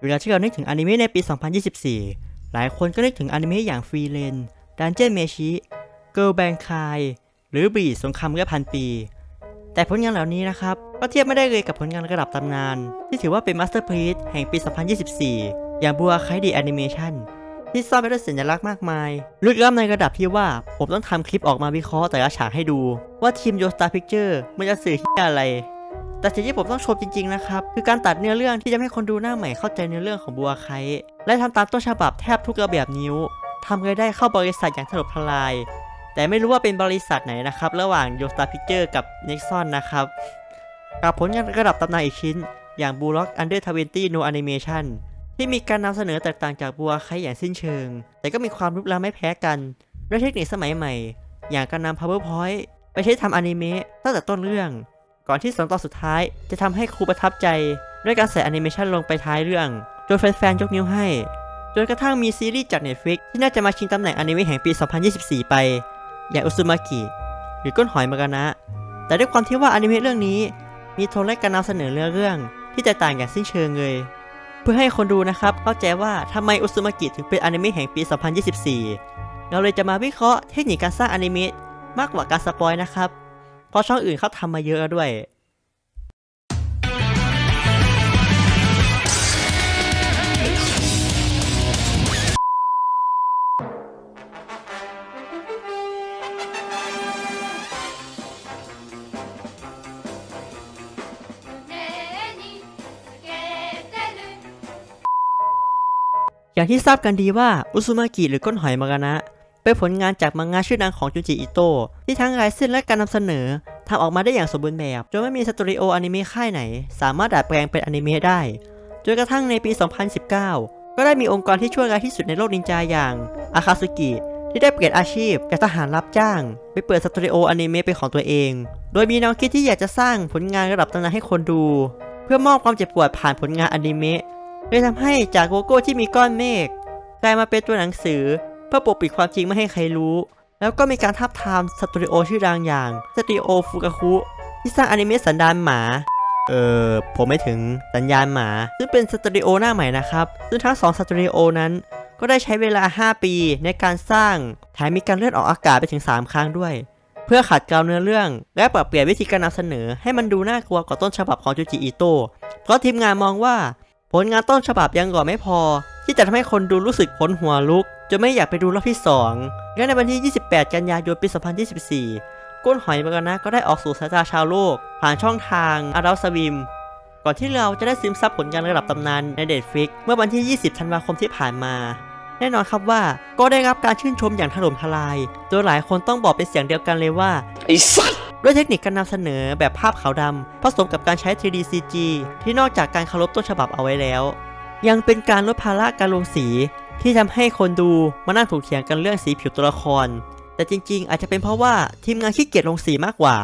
เวลาที่เรานึกถึงอนิเมะในปี 2024 หลายคนก็นึกถึงอนิเมะอย่างฟรีเลนดันเจียนเมชิเกิร์ลแบงคายหรือบีสงครามเมื่อพันปี แต่ผลงานเหล่านี้นะครับ ก็เทียบไม่ได้เลยกับผลงานระดับตำนาน ที่ถือว่าเป็นมาสเตอร์พีซแห่งปี 2024 อย่างบัวคายดีแอนิเมชันที่ซ่อนไปด้วยสัญลักษณ์มากมาย ลึกล้ำในระดับที่ว่า ผมต้องทำคลิปออกมาวิเคราะห์แต่ละฉากให้ดู ว่าทีมโยสตาร์พิกเจอร์มันจะสื่อที่อะไร แต่สิ่งที่ผมต้องชมจริงๆนะครับคือการตัดเนื้อเรื่องที่จะให้คนดูหน้าใหม่เข้าใจเนื้อเรื่องของบัวไคและทำตามต้นฉบับแทบทุกระเบียบนิ้วทำรายได้เข้าบริษัทอย่างถล่มทลาย แต่ไม่รู้ว่าเป็นบริษัทไหนนะครับ ระหว่าง y o s t a r Picture กับ Nexon นนะครับ กับผลงานระดับตำนานอีกชิ้น อย่าง b u l l o c k Under 20 No Animation ที่มีการนำเสนอแตกต่างจากบัวไคอย่างสิ้นเชิง แต่ก็มีความลุกล้ำไม่แพ้กันด้วยเทคนิคสมัยใหม่ อย่างการนำ PowerPoint ไปใช้ทำอนิเมะตั้งแต่ต้นเรื่อง ก่อนที่สองตอนสุดท้ายจะทำให้ครูประทับใจ ด้วยการใส่แอนิเมชันลงไปท้ายเรื่องจนแฟนๆยกนิ้วให้ จนกระทั่งมีซีรีส์จาก Netflix ที่น่าจะมาชิงตำแหน่งอนิเมะแห่งปี 2024 ไป อย่างอุซุมากิหรือก้นหอยมากานะ แต่ด้วยความที่ว่าอนิเมะเรื่องนี้ มีโทนและการนำเสนอเรื่องเรื่อง ที่แตกต่างอย่างสิ้นเชิงเลย เพื่อให้คนดูนะครับเข้าใจว่าทำไมอุซุมากิถึงเป็นอนิเมะแห่งปี 2024 เราเลยจะมาวิเคราะห์เทคนิคการสร้างอนิเมะมากกว่าการสปอยนะครับ เพราะช่องอื่นเขาทำมาเยอะด้วยอย่างที่ทราบกันดีว่าอุซุมากิหรือก้นหอยมากาะ เป็นผลงานจากมังงะชื่อดังของจุนจิอิโตะที่ทั้งลายเส้นและการนำเสนอทำออกมาได้อย่างสมบูรณ์แบบจนไม่มีสตูดิโออนิเมะค่ายไหน สามารถดัดแปลงเป็นอนิเมะได้จนกระทั่งในปี 2019 ก็ได้มีองค์กรที่ช่วยร้ายที่สุดในโลกนินจาอย่างอาคาสึกิที่ได้เปลี่ยนอาชีพจากทหารรับจ้าง ไปเปิดสตูดิโออนิเมะเป็นของตัวเอง โดยมีแนวคิดที่อยากจะสร้างผลงานระดับตำนานให้คนดู เพื่อมอบความเจ็บปวดผ่านผลงานอนิเมะเลยทำให้จากโลโก้ที่มีก้อนเมฆกลายมาเป็นตัวหนังสือ เพื่อปกปิดความจริงไม่ให้ใครรู้ แล้วก็มีการทับทามสตูดิโอชื่อดังอย่างสตูดิโอฟุกาคุที่สร้างอนิเมะสันดานหมา เออผมไม่ถึงสัญญาณหมา ซึ่งเป็นสตูดิโอหน้าใหม่นะครับ ซึ่งทั้งสองสตูดิโอนั้นก็ได้ใช้เวลา 5 ปีในการสร้างแถมมีการเลื่อนออกอากาศไปถึง 3 ครั้งด้วย เพื่อขัดเกลาเนื้อเรื่อง และปรับเปลี่ยนวิธีการนำเสนอ ให้มันดูน่ากลัวกว่าต้นฉบับของจูจิอิโตะเพราะทีมงานมองว่า ผลงานต้นฉบับยังก่อไม่พอ ที่จะทำให้คนดูรู้สึกขนหัวลุก จนไม่อยากไปดูรอบที่ 2 และในวันที่ 28 กันยายน ปี 2024 ก้นหอยมากานะก็ได้ออกสู่สายตาชาวโลก ผ่านช่องทางอาราสวิม ก่อนที่เราจะได้ซึมซับผลงานระดับตำนานในเด t ฟิก เมื่อวันที่ 20 ธันวาคมที่ผ่านมา แน่นอนครับว่าก็ได้รับการชื่นชมอย่างถล่มทลาย โดยหลายคนต้องบอกเป็นเสียงเดียวกันเลยว่าไอ้สัตว์ด้วยเทคนิคการนำเสนอแบบภาพขาวดำผสมกับการใช้ 3D CG ที่นอกจากการเคารพต้นฉบับเอาไว้แล้ว ยังเป็นการลดภาระการลงสี ที่ทำให้คนดูมานั่งถกเถียงกันเรื่องสีผิวตัวละคร แต่จริงๆ อาจจะเป็นเพราะว่าทีมงานขี้เกียจลงสีมากกว่า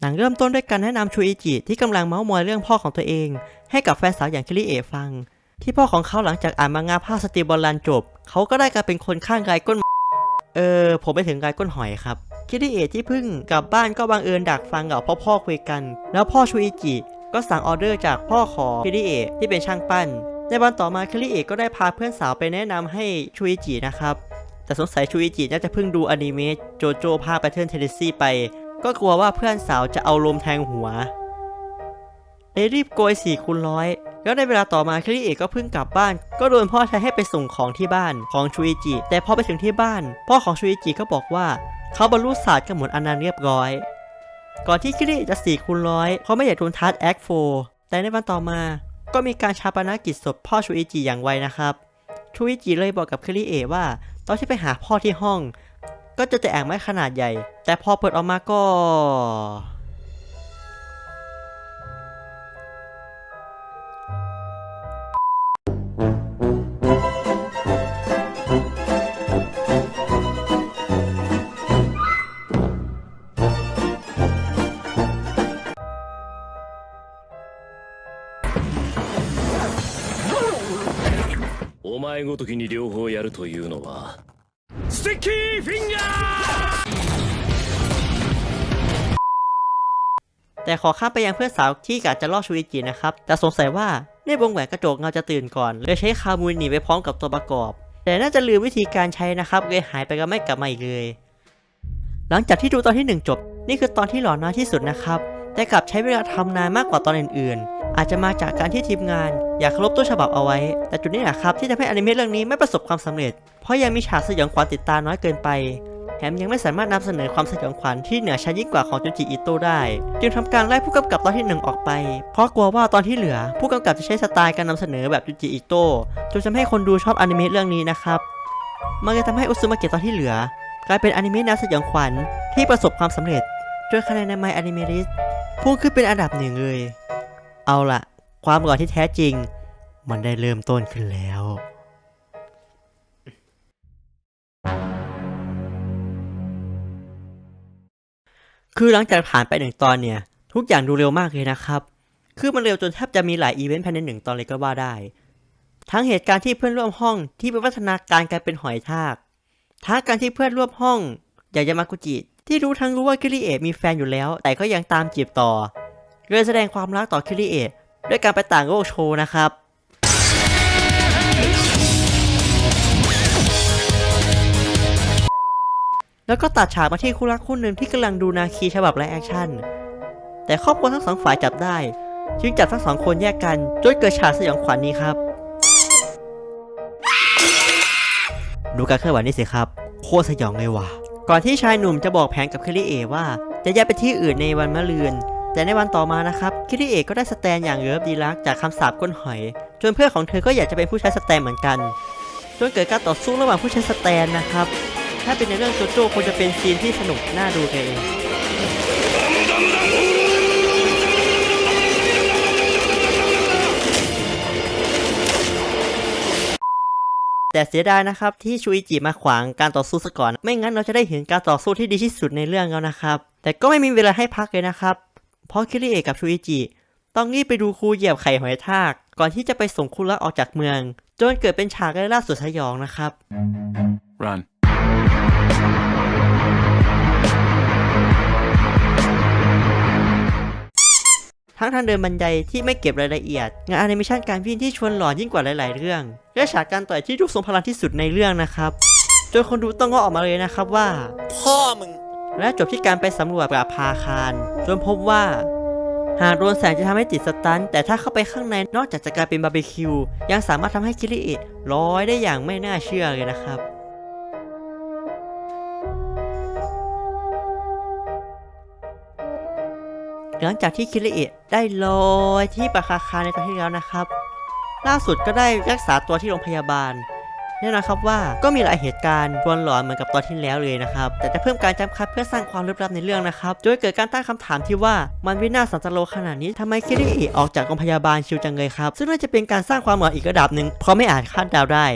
หนังเริ่มต้นด้วยการแนะนำชูอิจิที่กำลังเมาส์มอยเรื่องพ่อของตัวเอง ให้กับแฟนสาวอย่างคิริเอะฟัง ที่พ่อของเขาหลังจากอ่านมังงะภาคสตีบอลลันจบ เขาก็ได้กลายเป็นคนข้างกายก้น เออ ผมไปถึงกายก้นหอยครับคิริเอะที่เพิ่งกลับบ้านก็บังเอิญดักฟังกับพ่อพ่อคุยกัน แล้วพ่อชูอิจิก็สั่งออเดอร์จากพ่อของคิริเอะที่เป็นช่างปั้น ในวันต่อมาคิริเอะก็ได้พาเพื่อนสาวไปแนะนำให้ชูอิจินะครับ แต่สงสัยชูอิจิน่าจะเพิ่งดูอนิเมะโจโจภาคแพทเทิร์นเทเลซี่ไป ก็กลัวว่าเพื่อนสาวจะเอาลมแทงหัวเลยรีบโกยสี่คูณร้อยแล้วในเวลาต่อมาคิริเอะก็เพิ่งกลับบ้าน ก็โดนพ่อใช้ให้ไปส่งของที่บ้านของชูอิจิ แต่พอไปถึงที่บ้าน พ่อของชูอิจิก็บอกว่า เขาบรรลุศาสตร์กับหมุนอนันต์เรียบร้อย ก่อนที่คิริจะสี่คูณร้อยเขาไม่อยากโดนทัสแอคโฟแต่ในวันต่อมา ก็มีการชาปนกิจศพพ่อชูอิจิอย่างไวนะครับชูอิจิเลยบอกกับคิริเอะว่า ตอนที่ไปหาพ่อที่ห้อง ก็เจะแต่แอ่งไม้ขนาดใหญ่ แต่พอเปิดออกมาก็ 前ごときに両方やるというのはスティッキーフィンガー แต่ขอข้ามไปยังเพื่อนสาวที่กะจะล่อชูอิจินะครับ แต่สงสัยว่า ในวงแหวนกระจกเงาจะตื่นก่อนเลยใช้คามูลหนีไปพร้อมกับตัวประกอบ แต่น่าจะลืมวิธีการใช้นะครับเลยหายไปก็ไม่กลับมาอีกเลย หลังจากที่ดูตอนที่หนึ่งจบ นี่คือตอนที่หลอนน้อยที่สุดนะครับ แต่กลับใช้เวลาทำนานมากกว่าตอนอื่นๆ อาจจะมาจากการที่ทีมงาน อยากเครพต้นฉบับเอาไว้ แต่จุดนี้แหละครับที่ทำให้อนิเมะเรื่องนี้ไม่ประสบความสำเร็จ เพราะยังมีฉากสยองขวัญติดตาน้อยเกินไป แถมยังไม่สามารถนำเสนอความสยองขวัญที่เหนือชั้นยิ่งกว่าของจุนจิอิโตได้ จึงทำการไล่ผู้กำกับตอนที่หนึ่งออกไป เพราะกลัวว่าตอนที่เหลือ ผู้กำกับจะใช้สไตล์การนำเสนอแบบจุนจิอิโตจนทำให้คนดูชอบอนิเมะเรื่องนี้นะครับ มันเลยทำให้อุซุมาเกะตอนที่เหลือกลายเป็นอนิเมะแนวสยองขวัญที่ประสบความสำเร็จจนคะแนนใน My Anime List พุ่งขึ้นเป็นอันดับหนึ่งเลย เอาละความหลอนที่แท้จริง มันได้เริ่มต้นขึ้นแล้ว คือหลังจากผ่านไปหนึ่งตอนเนี่ย ทุกอย่างดูเร็วมากเลยนะครับ คือมันเร็วจนแทบจะมีหลายอีเวนต์ภายในหนึ่งตอนเลยก็ว่าได้ ทั้งเหตุการณ์ที่เพื่อนร่วมห้องที่ไปวัฒนาการกลายเป็นหอยทาก ทั้งการที่เพื่อนร่วมห้องอยางยามากุจิ ที่รู้ทั้งรู้ว่าคิริเอะมีแฟนอยู่แล้ว แต่ก็ยังตามจีบต่อเลยแสดงความรักต่อคิริเอะด้วยการไปต่างโลกโชว์นะครับแล้วก็ตัดฉากมาที่คู่รักคู่หนึ่งที่กำลังดูนาคีฉบับและแอคชั่น แต่ครอบครัวทั้งสองฝ่ายจับได้ จึงจับทั้งสองคนแยกกันจนเกิดฉากสยองขวัญนี้ครับ ดูการเคลื่อนไหวนี่สิครับ โคตรสยองเลยว่ะ ก่อนที่ชายหนุ่มจะบอกแผนกับคิริเอว่า จะย้ายไปที่อื่นในวันมะรืน แต่ในวันต่อมานะครับคิริเอก็ได้สแตนอย่างเลิฟดีลักจากคำสาปก้นหอย จนเพื่อนของเธอก็อยากจะเป็นผู้ใช้สแตนเหมือนกัน จนเกิดการต่อสู้ระหว่างผู้ใช้สแตนนะครับ ถ้าเป็นในเรื่องโจโจ้คงจะเป็นซีนที่สนุกน่าดูเลย แต่เสียดายนะครับที่ชูอิจิมาขวางการต่อสู้ซะก่อน ไม่งั้นเราจะได้เห็นการต่อสู้ที่ดีที่สุดในเรื่องแล้วนะครับ แต่ก็ไม่มีเวลาให้พักเลยนะครับ เพราะคิริเอะกับชูอิจิต้องรีบไปดูครูเหยียบไข่หอยทาก ก่อนที่จะไปส่งคุรักออกจากเมือง จนเกิดเป็นฉากไล่ล่าสุดสยองนะครับ Run. ทั้งทางเดินบันไดที่ไม่เก็บรายละเอียด งานแอนิเมชันการวิ่งที่ชวนหลอนยิ่งกว่าหลาย ๆ เรื่อง และฉากการต่อยที่ดูทรงพลังที่สุดในเรื่องนะครับจนคนดูต้องงอออกมาเลยนะครับว่า พ่อมึง และจบที่การไปสำรวจปราบพาคารจนพบว่า หากโดนแสงจะทำให้ติดสตัน แต่ถ้าเข้าไปข้างในนอกจากจะกลายเป็นบาร์บีคิว ยังสามารถทำให้คิริเอะลอยได้อย่างไม่น่าเชื่อเลยนะครับ หลังจากที่คิริเอะได้ลอยที่ปาคาคาในตอนที่แล้วนะครับ ล่าสุดก็ได้รักษาตัวที่โรงพยาบาลแน่นอนครับว่าก็มีหลายเหตุการณ์ชวนหลอนเหมือนกับตอนที่แล้วเลยนะครับ แต่จะเพิ่มการจำคัดเพื่อสร้างความลึกลับในเรื่องนะครับโดยเกิดการตั้งคำถามที่ว่ามันวินาศสันตโลขนาดนี้ทำไมคิริเอะออกจากโรงพยาบาลชิวจังเลยครับ ซึ่งน่าจะเป็นการสร้างความหลอนอีกระดับหนึ่งเพราะไม่อาจคาดเดาได้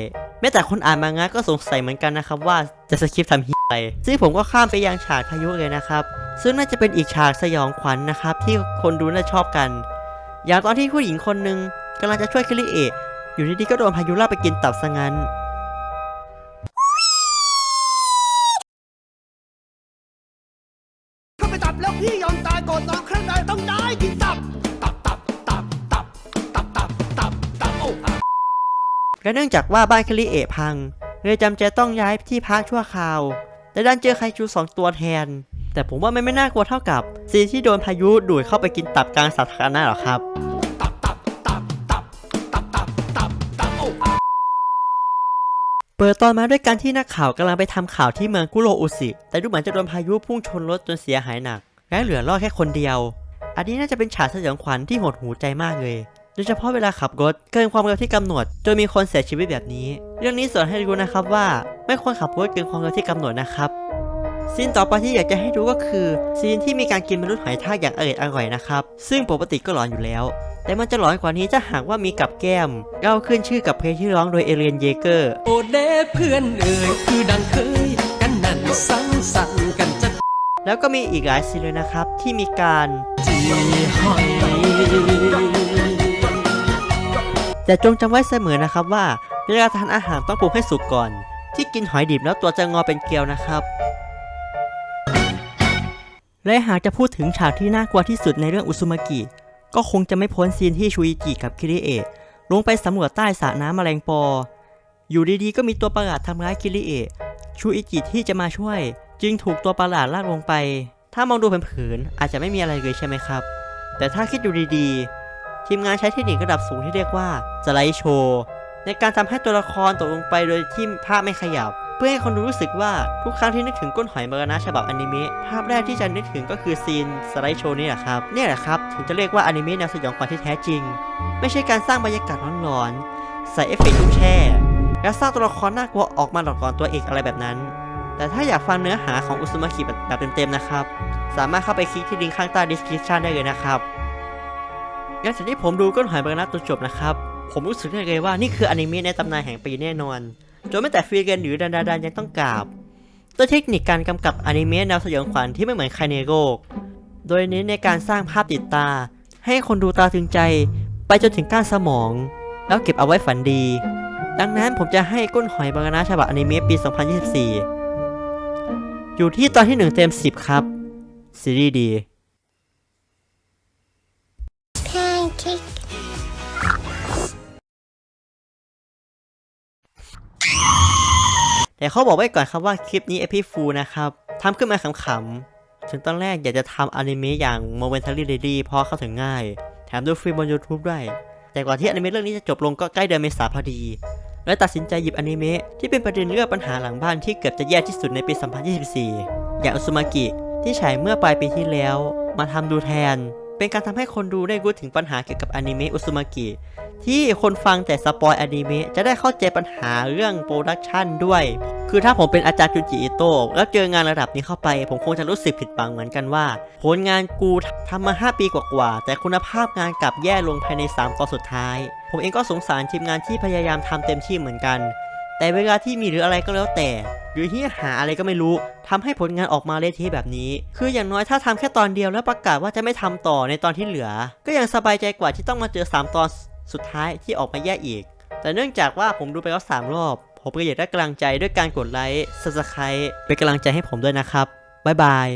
แม้แต่คนอ่านมังงะก็สงสัยเหมือนกันนะครับว่าจะสคริปต์ทำฮียอะไรซึ่งผมก็ข้ามไปยังฉากพายุเลยนะครับ ซึ่งน่าจะเป็นอีกฉากสยองขวัญนะครับ ที่คนดูน่าชอบกัน อย่างตอนที่ผู้หญิงคนหนึ่งกำลังจะช่วยคิริเอะอยู่ดีๆก็โดนพายุลากไปกินตับซะงั้น และเนื่องจากว่าบ้านคลิเอะพัง เลยจำใจต้องย้ายที่พักชั่วคราว แต่ดันเจอไคจูสองตัวแทน แต่ผมว่ามันไม่น่ากลัวเท่ากับซีที่โดนพายุดูดเข้าไปกินตับกลางสาธารณะหรอครับตับตับตับตับตับตับตับตับโอ้เปิดตอนมาด้วยการที่นักข่าวกำลังไปทำข่าวที่เมืองกุโรอุสิ แต่ดูเหมือนจะโดนพายุพุ่งชนรถจนเสียหายหนัก และเหลือรอดแค่คนเดียว อันนี้น่าจะเป็นฉากสยองขวัญที่หดหูใจมากเลย โดยเฉพาะเวลาขับรถเกินความเร็วที่กำหนด จนมีคนเสียชีวิตแบบนี้ เรื่องนี้สอนให้รู้นะครับว่า ไม่ควรขับรถเกินความเร็วที่กำหนดนะครับซีนต่อไปที่อยากจะให้ดูก็คือซีนที่มีการกินมนุษย์หอยทากอย่างอร่อยอร่อยนะครับ ซึ่งปกติก็หลอนอยู่แล้ว แต่มันจะหลอนกว่านี้ถ้าหากว่ามีกับแก้มเล่าขึ้นชื่อกับเพลงที่ร้องโดยเอเลียนเยเกอร์โอเดเพื่อนเอ่ยคือดังเคยกันนั่นสังสรรค์กันจะแล้วก็มีอีกหลายซีนเลยนะครับที่มีการจีหอย แต่จงจำไว้เสมอนะครับว่าเวลาทานอาหารต้องปรุงให้สุกก่อน ที่กินหอยดิบแล้วตัวจะงอเป็นเกลียวนะครับ และหากจะพูดถึงฉากที่น่ากลัวที่สุดในเรื่องอุซุมากิ ก็คงจะไม่พ้นซีนที่ชูอิจิกับคิริเอะลงไปสำรวจใต้สระน้ำแมลงปอ อยู่ดีๆก็มีตัวประหลาดทำร้ายคิริเอะชูอิจิที่จะมาช่วย จึงถูกตัวประหลาดลากลงไป ถ้ามองดูเผินๆอาจจะไม่มีอะไรเลยใช่ไหมครับ แต่ถ้าคิดดูดีๆ ทีมงานใช้เทคนิคระดับสูงที่เรียกว่าสไลด์โชว์ในการทำให้ตัวละครตกลงไปโดยที่ภาพไม่ขยับ เพื่อให้คนดูรู้สึกว่าทุกครั้งที่นึกถึงก้นหอยมรณะฉบับอนิเมะภาพแรกที่จะนึกถึงก็คือซีนสไลด์โชว์นี่แหละครับนี่แหละครับถึงจะเรียกว่าอนิเมะแนวสยองขวัญที่แท้จริง ไม่ใช่การสร้างบรรยากาศร้อนๆใส่เอฟเฟกต์ลูกแช่และสร้างตัวละครน่ากลัวออกมาหลอกหลอนตัวเอกอะไรแบบนั้น แต่ถ้าอยากฟังเนื้อหาของอุซุมากิแบบเต็มๆนะครับ สามารถเข้าไปคลิกที่ลิงก์ข้างใต้ description ได้เลยนะครับังจากที่ผมดูก้นหอยบรรณะจนจบนะครับ ผมรู้สึกได้เลยว่านี่คืออนิเมะในตำนานแห่งปีแน่นอน จนไม่แต่ฟรีเกนหรือดันดาดันยังต้องกราบด้วยเทคนิคการกำกับอนิเมะแนวสยองขวัญที่ไม่เหมือนใครในโลก โดยเน้นในการสร้างภาพติดตา ให้คนดูตาถึงใจ ไปจนถึงก้านสมอง แล้วเก็บเอาไว้ฝันดี ดังนั้นผมจะให้ก้นหอยบางนาฉบับอนิเมะปี 2024 อยู่ที่ตอนที่ 1 เต็ม 10 ครับ ซีรีส์ดี แต่เขาบอกไว้ก่อนครับว่าคลิปนี้เอพิฟูนะครับทำขึ้นมาขำๆ ถึงตอนแรกอยากจะทำอนิเมะอย่าง Momentary Ready เพราะเข้าถึงง่าย แถมดูฟรีบน YouTube ด้วย แต่กว่าที่อนิเมะเรื่องนี้จะจบลงก็ใกล้เดือนเมษาพอดี และตัดสินใจหยิบอนิเมะที่เป็นประเด็นเรื่องปัญหาหลังบ้านที่เกือบจะแย่ที่สุดในปี 2024 อย่างอุซุมากิที่ฉายเมื่อปลายปีที่แล้ว มาทำดูแทน เป็นการทำให้คนดูได้รู้ถึงปัญหาเกี่ยวกับอนิเมะอุซุมากิที่คนฟังแต่สปอยอนิเมะจะได้เข้าใจปัญหาเรื่องโปรดักชันด้วย คือถ้าผมเป็นอาจารย์จุจิอิโตะแล้วเจองานระดับนี้เข้าไป ผมคงจะรู้สึกผิดหวังเหมือนกันว่า ผลงานกูทำมา 5 ปีกว่าๆแต่คุณภาพงานกลับแย่ลงภายใน 3 ตอนสุดท้าย ผมเองก็สงสารทีมงานที่พยายามทำเต็มที่เหมือนกัน แต่เวลาที่มีหรืออะไรก็แล้วแต่ หรือที่หาอะไรก็ไม่รู้ทำให้ผลงานออกมาเละเทะแบบนี้ คืออย่างน้อยถ้าทำแค่ตอนเดียวแล้วประกาศว่าจะไม่ทำต่อในตอนที่เหลือ ก็ยังสบายใจกว่าที่ต้องมาเจอ 3 ตอนสุดท้ายที่ออกมาแย่อีก แต่เนื่องจากว่าผมดูไปแล้ว3รอบ ผมก็อยากได้กำลังใจด้วยการกดไลค์ subscribe เป็นกำลังใจให้ผมด้วยนะครับบ๊ายบาย